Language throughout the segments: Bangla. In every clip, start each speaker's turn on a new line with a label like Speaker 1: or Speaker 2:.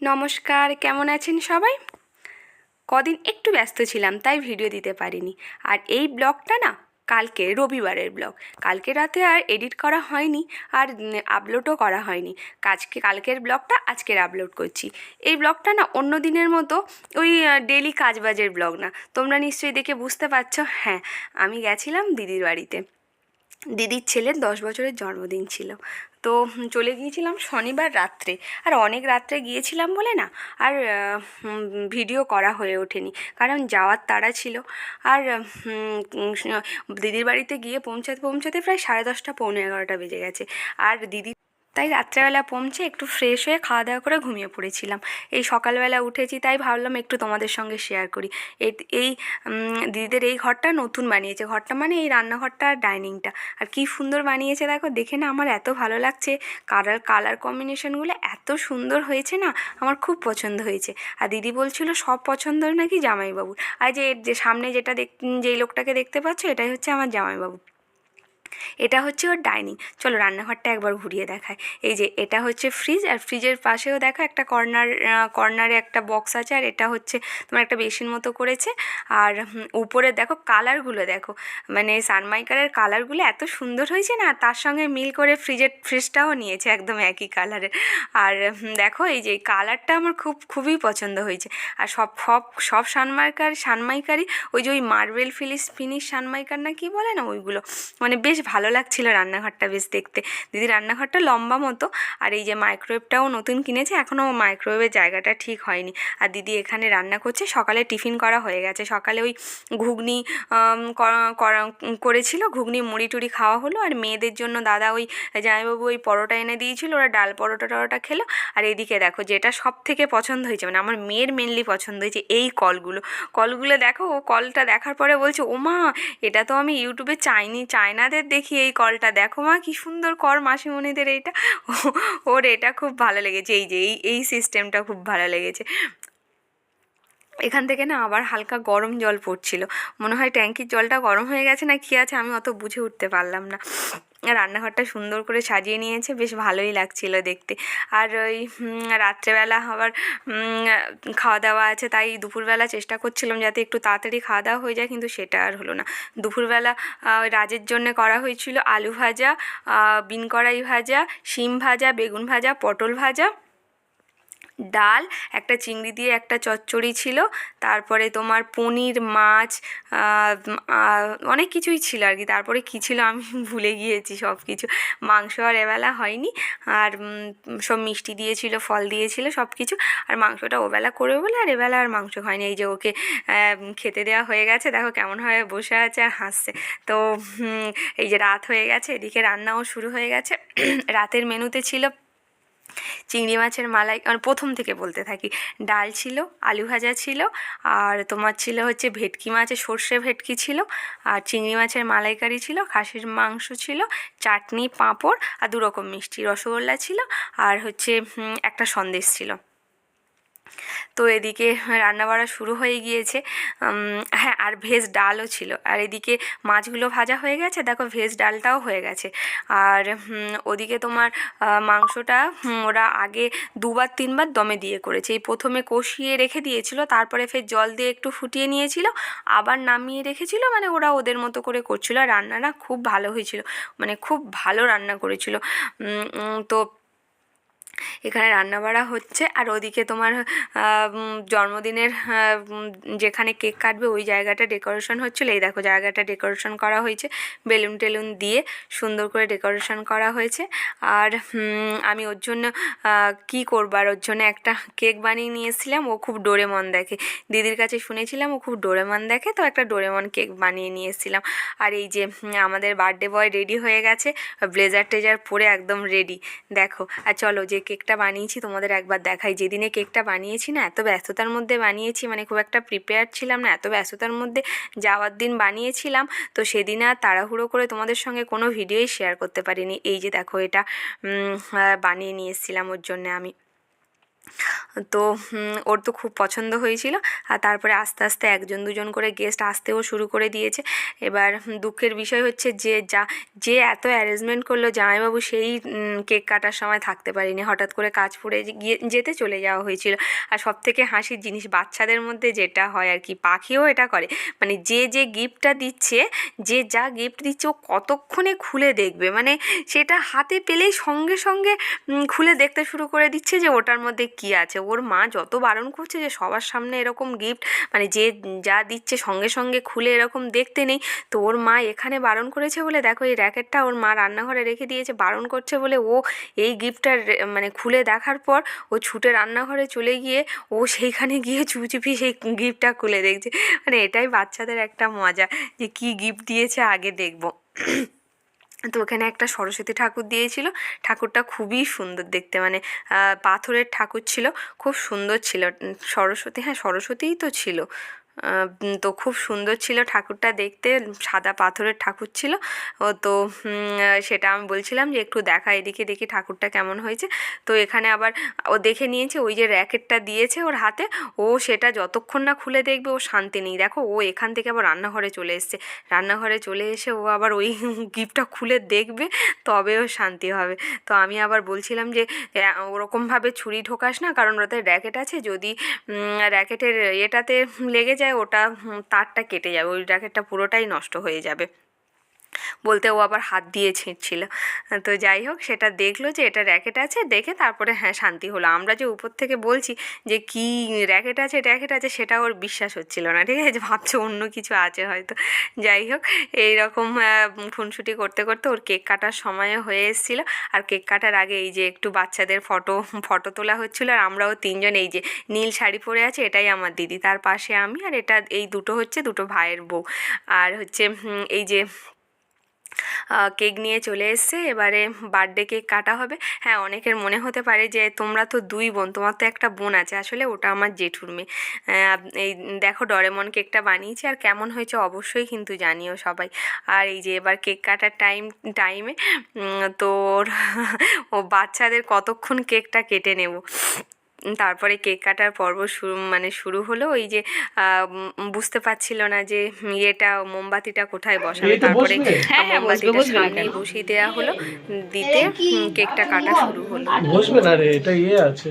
Speaker 1: নমস্কার, কেমন আছেন সবাই? কদিন একটু ব্যস্ত ছিলাম, তাই ভিডিও দিতে পারিনি। আর এই ব্লগটা না, কালকে, রবিবারের ব্লগ। কালকে রাতে আর এডিট করা হয়নি, আর আপলোডও করা হয়নি। আজকে কালকের ব্লগটা আজকের আপলোড করছি। এই ব্লগটা না, অন্য দিনের মতো, ওই ডেলি কাজবাজের ব্লগ না। তোমরা নিশ্চয়ই দেখে বুঝতে পারছ হ্যাঁ আমি গেছিলাম দিদির বাড়িতে। দিদির ছেলের দশ বছরের জন্মদিন ছিল। তো চলে গিয়েছিলাম শনিবার রাত্রে। আর অনেক রাত্রে গিয়েছিলাম বলে না, আর ভিডিও করা হয়ে ওঠেনি, কারণ যাওয়ার তাড়া ছিল। আর দিদির বাড়িতে গিয়ে পৌঁছাতে পৌঁছাতে প্রায় সাড়ে দশটা, পৌনে এগারোটা বেজে গেছে। আর দিদি তাই রাত্রেবেলা পৌঁছে একটু ফ্রেশ হয়ে খাওয়া দাওয়া করে ঘুমিয়ে পড়েছিলাম। এই সকালবেলা উঠেছি তাই ভাবলাম একটু তোমাদের সঙ্গে শেয়ার করি। এই দিদিদের এই ঘরটা নতুন বানিয়েছে। ঘরটা মানে এই রান্নাঘরটা আর ডাইনিংটা আর কি সুন্দর বানিয়েছে দেখো, দেখে না আমার এত ভালো লাগছে। কালার কালার কম্বিনেশনগুলো এত সুন্দর হয়েছে না, আমার খুব পছন্দ হয়েছে। আর দিদি বলছিল, সব পছন্দ নাকি জামাইবাবুর? আর যে সামনে যেটা দেখ, যেই লোকটাকে দেখতে পাচ্ছ, এটাই হচ্ছে আমার জামাইবাবু। এটা হচ্ছে ওর ডাইনিং। চলো রান্নাঘরটা একবার ঘুরিয়ে দেখায় এই যে এটা হচ্ছে ফ্রিজ আর ফ্রিজের পাশেও দেখো একটা কর্নার কর্নারে একটা বক্স আছে, আর এটা হচ্ছে তোমার একটা বেসিন মতো করেছে। আর উপরে দেখো কালারগুলো দেখো। মানে সানমাইকারের কালারগুলো এত সুন্দর হয়েছে না, তার সঙ্গে মিল করে ফ্রিজের ফ্রিজটাও নিয়েছে একদম একই কালারের আর দেখো এই যে কালারটা আমার খুব, খুবই পছন্দ হয়েছে। আর সব সব সব সানমাইকার, সানমাইকারই ওই যে ওই মার্বেল ফিনিশ ফিনিশ সানমাইকার না কি বলে না ওইগুলো? মানে বেশ ভালো লাগছিল রান্নাঘরটা বেশ দেখতে। দিদি রান্নাঘরটা লম্বা মতো, আর এই যে মাইক্রোওয়েভটাও নতুন কিনেছে এখনও মাইক্রোওয়েভের জায়গাটা ঠিক হয়নি। আর দিদি এখানে রান্না করছে, সকালে টিফিন করা হয়ে গেছে। সকালে ওই ঘুগনি করা- করা- করেছিল, ঘুগনি মুড়ি টুড়ি খাওয়া হলো, আর মেয়েদের জন্য দাদা ওই জামাইবাবু ওই পরোটা এনে দিয়েছিল, ওরা ডাল পরোটা টরোটা খেলো। আর এদিকে দেখো, যেটা সব থেকে পছন্দ হয়েছে মানে আমার মেয়ের মেনলি পছন্দ হয়েছে এই কলগুলো। কলগুলো দেখো, ও কলটা দেখার পরে বলছে ও মা এটা তো আমি ইউটিউবে চাইনি, চায়নাদের দেখি এই কলটা। দেখো মা, কি সুন্দর কর মাসিমণিদের এইটা। ওর এটা খুব ভালো লেগেছে। এই যে, এই এই সিস্টেমটা খুব ভালো লেগেছে। এখান থেকে না আবার হালকা গরম জল পড়ছিল। মনে হয় ট্যাঙ্কির জলটা গরম হয়ে গেছে না কী আছে আমি অত বুঝে উঠতে পারলাম না। রান্নাঘরটা সুন্দর করে সাজিয়ে নিয়েছে, বেশ ভালোই লাগছিল দেখতে। আর ওই রাত্রেবেলা আবার খাওয়া দাওয়া আছে, তাই দুপুরবেলা চেষ্টা করছিলাম যাতে একটু তাড়াতাড়ি খাওয়া দাওয়া হয়ে যায়, কিন্তু সেটা আর হলো না। দুপুরবেলা ওই রাজের জন্য করা হয়েছিল আলু ভাজা বিন কড়াই ভাজা, শিম ভাজা, বেগুন ভাজা, পটল ভাজা ডাল, একটা চিংড়ি দিয়ে একটা চচ্চড়ি ছিল, তারপরে তোমার পনির, মাছ অনেক কিছুই ছিল আর কি। তারপরে কী ছিল আমি ভুলে গিয়েছি সব কিছু মাংস আর এবেলা হয়নি, আর সব মিষ্টি দিয়েছিল, ফল দিয়েছিল সব কিছু আর মাংসটা ওবেলা করবে বলে আর এবেলা আর মাংস হয়নি। এই যে ওকে খেতে দেওয়া হয়ে গেছে, দেখো কেমন ভাবে বসে আছে আর হাসছে। তো এই যে রাত হয়ে গেছে, এদিকে রান্নাও শুরু হয়ে গেছে। রাতের মেনুতে ছিল চিংড়ি মাছের মালাই মানে প্রথম থেকে বলতে থাকি। ডাল ছিল, আলু ভাজা ছিল, আর তোমার ছিল হচ্ছে ভেটকি মাছের সর্ষে ভেটকি ছিল, আর চিংড়ি মাছের মালাইকারি ছিল, খাসির মাংস ছিল, চাটনি, পাঁপড়, আর দুরকম মিষ্টি রসগোল্লা ছিল, আর হচ্ছে একটা সন্দেশ ছিল। তো এদিকে রান্না বাড়া শুরু হয়ে গিয়েছে। হ্যাঁ আর ভেজ ডালও ছিল। আর এদিকে মাছগুলো ভাজা হয়ে গেছে। দেখো, ভেজ ডালটাও হয়ে গেছে। আর ওদিকে তোমার মাংসটা ওরা আগে দুবার, তিনবার দমে দিয়ে করেছে। এই প্রথমে কষিয়ে রেখে দিয়েছিল, তারপরে ফের জল দিয়ে একটু ফুটিয়ে নিয়েছিল, আবার নামিয়ে রেখেছিল। মানে ওরা ওদের মতো করে করছিল। রান্নাটা খুব ভালো হয়েছিল। মানে খুব ভালো রান্না করেছিল। তো এখানে রান্না বাড়া হচ্ছে আর ওদিকে তোমার জন্মদিনের যেখানে কেক কাটবে ওই জায়গাটা ডেকোরেশন হচ্ছিল। এই দেখো জায়গাটা ডেকোরেশন করা হয়েছে, বেলুন টেলুন দিয়ে সুন্দর করে ডেকোরেশন করা হয়েছে। আর আমি ওর জন্য কী করব? আর ওর জন্য একটা কেক বানিয়ে নিয়ে এসেছিলাম ও খুব ডোরেমন দেখে। দিদির কাছে শুনেছিলাম, ও খুব ডোরেমন দেখে, তো একটা ডোরেমন কেক বানিয়ে নিয়ে এসেছিলাম আর এই যে আমাদের বার্থডে বয় রেডি হয়ে গেছে, ব্লেজার টেজার পরে একদম রেডি। দেখো, আর চলো যে কেকটা বানিয়েছি, তোমাদের একবার দেখাই। যেদিনে কেকটা বানিয়েছি না, এত ব্যস্ততার মধ্যে বানিয়েছি মানে খুব একটা প্রিপেয়ার ছিলাম না, এত ব্যস্ততার মধ্যে যাওয়ার দিন বানিয়েছিলাম। তো সেদিন আর তাড়াহুড়ো করে তোমাদের সঙ্গে কোনো ভিডিওই শেয়ার করতে পারিনি। এই যে দেখো এটা বানিয়ে নিয়ে এসেছিলাম ওর জন্যে আমি। তো ওর তো খুব পছন্দ হয়েছিল। আর তারপরে আস্তে আস্তে একজন দুজন করে গেস্ট আসতেও শুরু করে দিয়েছে। এবার দুঃখের বিষয় হচ্ছে যে, যা, যে এত অ্যারেঞ্জমেন্ট করল জামাইবাবু সেই কেক কাটার সময় থাকতে পারিনি। হঠাৎ করে কাজ পড়ে গিয়ে, যেতে চলে যাওয়া হয়েছিল। আর সব থেকে হাসির জিনিস বাচ্চাদের মধ্যে যেটা হয় আর কি, পাখিও এটা করে। মানে যে যে গিফটটা দিচ্ছে, যে যা গিফট দিচ্ছে ও কতক্ষণে খুলে দেখবে? মানে সেটা হাতে পেলেই সঙ্গে সঙ্গে খুলে দেখতে শুরু করে দিচ্ছে যে, ওটার মধ্যে কী আছে? ওর মা যত বারণ করছে যে সবার সামনে এরকম গিফট মানে যে যা দিচ্ছে সঙ্গে সঙ্গে খুলে এরকম দেখতে নেই, তো ওর মা এখানে বারণ করেছে বলে দেখো এই র্যাকেটটা ওর মা রান্নাঘরে রেখে দিয়েছে, বারণ করছে বলে ও এই গিফটটা মানে খুলে দেখার পর ও ছুটে রান্নাঘরে চলে গিয়ে ও সেইখানে গিয়ে চুপি চুপি সেই গিফটটা খুলে দেখছে। মানে এটাই বাচ্চাদের একটা মজা যে কী গিফট দিয়েছে আগে দেখব। তো ওখানে একটা সরস্বতী ঠাকুর দিয়েছিল। ঠাকুরটা খুবই সুন্দর দেখতে। মানে পাথরের ঠাকুর ছিল। খুব সুন্দর ছিল। সরস্বতী হ্যাঁ সরস্বতীই তো ছিল। তো খুব সুন্দর ছিল ঠাকুরটা দেখতে, সাদা পাথরের ঠাকুর ছিল। ও তো সেটা আমি বলছিলাম যে একটু দেখা, এদিকে দেখি ঠাকুরটা কেমন হয়েছে। তো এখানে আবার ও দেখে নিয়েছে, ওই যে র্যাকেটটা দিয়েছে ওর হাতে। ও সেটা যতক্ষণ না খুলে দেখবে ও শান্তি নেই। দেখো, ও এখান থেকে আবার রান্নাঘরে চলে এসছে। রান্নাঘরে চলে এসে ও আবার ওই গিফটটা খুলে দেখবে, তবে ও শান্তি হবে। তো আমি আবার বলছিলাম যে ওরকমভাবে ছুরি ঢোকাস না, কারণ ওটাতে র্যাকেট আছে। যদি র্যাকেটের এটাতে লেগে যায় ওটা তারটা কেটে যাবে ওই জ্যাকেটটা পুরোটাই নষ্ট হয়ে যাবে। বলতে ও আবার হাত দিয়ে ছিঁড়ছিল। তো যাই হোক, সেটা দেখল যে এটা র্যাকেট আছে, দেখে তারপরে হ্যাঁ শান্তি হলো। আমরা যে উপর থেকে বলছি যে কি র্যাকেট আছে র্যাকেট আছে, সেটা ওর বিশ্বাস হচ্ছিল না, ঠিক আছে? ভাবছে অন্য কিছু আছে হয়তো। যাই হোক, এইরকম খুনসুটি করতে করতে ওর কেক কাটার সময়ও হয়ে এসেছিল। আর কেক কাটার আগে এই যে একটু বাচ্চাদের ফটো ফটো তোলা হচ্ছিল, আর আমরাও তিনজন এই যে নীল শাড়ি পরে আছে, এটাই আমার দিদি। তার পাশে আমি, আর এটা, এই দুটো হচ্ছে দুটো ভাইয়ের বউ। আর হচ্ছে এই যে কেক নিয়ে চলে এসছে। এবারে বার্থডে কেক কাটা হবে। হ্যাঁ অনেকের মনে হতে পারে যে তোমরা তো দুই বোন, তোমার তো একটা বোন আছে। আসলে ওটা আমার জেঠুর মেয়ে এই দেখো ডরেমন কেকটা বানিয়েছি আর কেমন হয়েছে অবশ্যই কিন্তু জানিও সবাই। আর এই যে এবার কেক কাটার টাইম টাইমে তো ওর ও বাচ্চাদের কতক্ষণ কেকটা কেটে নেব? তারপরে কেক কাটার পর্ব শুরু মানে শুরু হলো ওই যে বুঝতে পারছিল না যে ইয়েটা মোমবাতিটা কোথায় বসাবে। তারপরে।
Speaker 2: হ্যাঁ, হ্যাঁ, বসবে,
Speaker 1: মোমবাতিটা? বসিয়ে দেওয়া হলো। দিতে কেকটা কাটা শুরু হলো।
Speaker 3: বসবে না রে এটা ইয়ে আছে।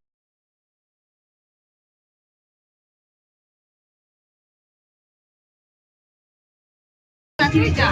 Speaker 1: নাও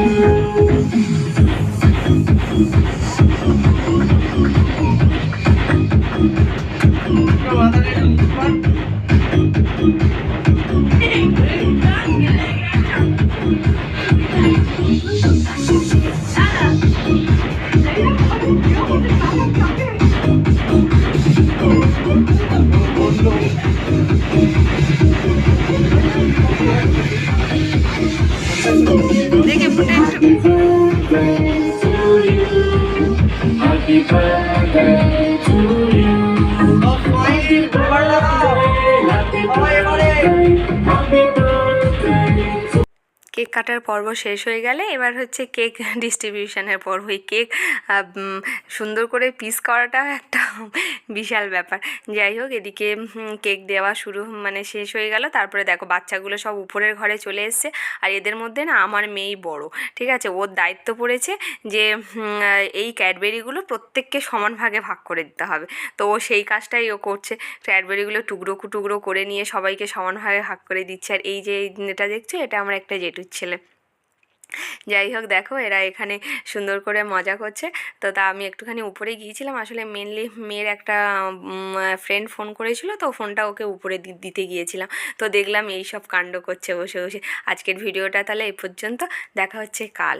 Speaker 1: Thank you. কাটার পর্ব শেষ হয়ে গেলে এবার হচ্ছে কেক ডিস্ট্রিবিউশনের পর্ব এই কেক সুন্দর করে পিস করাটাও একটা বিশাল ব্যাপার। যাই হোক, এদিকে কেক দেওয়া শুরু মানে শেষ হয়ে গেল। তারপরে দেখো বাচ্চাগুলো সব উপরের ঘরে চলে এসছে। আর এদের মধ্যে না আমার মেয়েই বড়, ঠিক আছে? ওর দায়িত্ব পড়েছে যে এই ক্যাডবেরিগুলো প্রত্যেককে সমান ভাগে ভাগ করে দিতে হবে। তো ও সেই কাজটাই ও করছে। ক্যাডবেরিগুলো টুকরো টুকরো করে নিয়ে সবাইকে সমানভাবে ভাগ করে দিচ্ছে। আর এই যে এটা দেখছ, এটা আমার একটা জেঠুর ছেলে। যাই হোক, দেখো এরা এখানে সুন্দর করে মজা করছে। তো তা আমি একটুখানি উপরে গিয়েছিলাম। আসলে মেনলি মেয়ের একটা ফ্রেন্ড ফোন করেছিল, তো ফোনটা ওকে উপরে দিতে গিয়েছিলাম। তো দেখলাম এই সব কাণ্ড করছে, বসে বসে। আজকের ভিডিওটা তাহলে এই পর্যন্ত। দেখা হচ্ছে কাল।